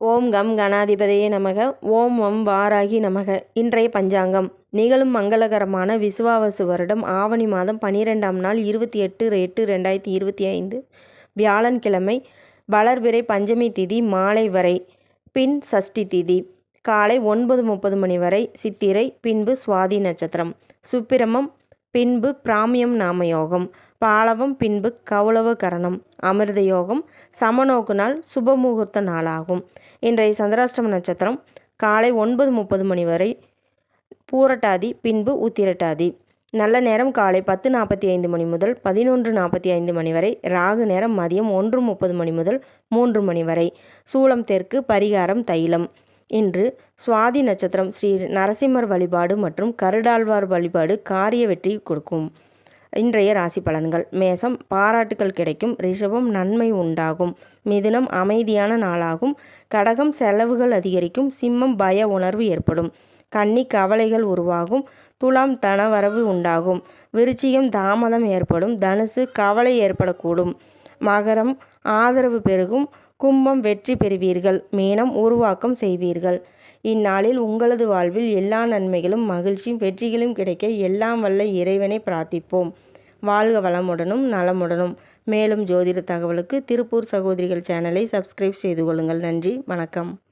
ஓம் come கணாதிபதியே நமக. ஓம் வம் வாராகி நமக. இன்றைய பஞ்சாங்கம். நிகழும் மங்களகரமான விசுவாவசு வருடம் ஆவணி மாதம் பனிரெண்டாம் நாள் இருபத்தி எட்டு எட்டு ரெண்டாயிரத்தி இருபத்தி ஐந்து. வியாழன்கிழமை வளர்பிறை பஞ்சமி திதி மாலை வரை பின் சஷ்டி திதி காலை ஒன்பது முப்பது மணி வரை சித்திரை பின்பு சுவாதி நட்சத்திரம். சுப்பிரமம் பின்பு பிராமியம் நாமயோகம். பாலவம் பின்பு கௌளவ கரணம். அமிர்த யோகம் சமநோக்கு நாள் சுபமுகூர்த்த நாளாகும். இன்றைய சந்திராஷ்டம நட்சத்திரம் காலை ஒன்பது முப்பது மணி வரை பூரட்டாதி பின்பு உத்திரட்டாதி. நல்ல நேரம் காலை பத்து நாற்பத்தி ஐந்து மணி முதல் பதினொன்று நாற்பத்தி ஐந்து மணி வரை ராகு நேரம் மதியம் ஒன்று முப்பது மணி முதல் மூன்று மணி வரை. சூளம் தெற்கு பரிகாரம் தைலம். இன்று சுவாதி நட்சத்திரம் ஸ்ரீ நரசிம்மர் வழிபாடு மற்றும் கருடாழ்வார் வழிபாடு காரிய வெற்றி கொடுக்கும். இன்றைய ராசி பலன்கள். மேசம் பாராட்டுகள் கிடைக்கும் ரிஷபம் நன்மை உண்டாகும். மிதுனம் அமைதியான நாளாகும். கடகம் செலவுகள் அதிகரிக்கும் சிம்மம் பய உணர்வு ஏற்படும். கன்னி கவலைகள் உருவாகும் துலாம் தனவரவு உண்டாகும். விருச்சிகம் தாமதம் ஏற்படும் தனுசு கவலை ஏற்படக்கூடும். மகரம் ஆதரவு பெருகும் கும்பம் வெற்றி பெறுவீர்கள் மீனம் உருவாக்கம் செய்வீர்கள். இந்நாளில் உங்களது வாழ்வில் எல்லா நன்மைகளும் மகிழ்ச்சியும் வெற்றிகளும் கிடைக்க எல்லாம் வல்ல இறைவனை பிரார்த்திப்போம். வாழ்க வளமுடனும் நலமுடனும். மேலும் ஜோதிட தகவலுக்கு திருப்பூர் சகோதரிகள் சேனலை சப்ஸ்கிரைப் செய்து கொள்ளுங்கள். நன்றி வணக்கம்.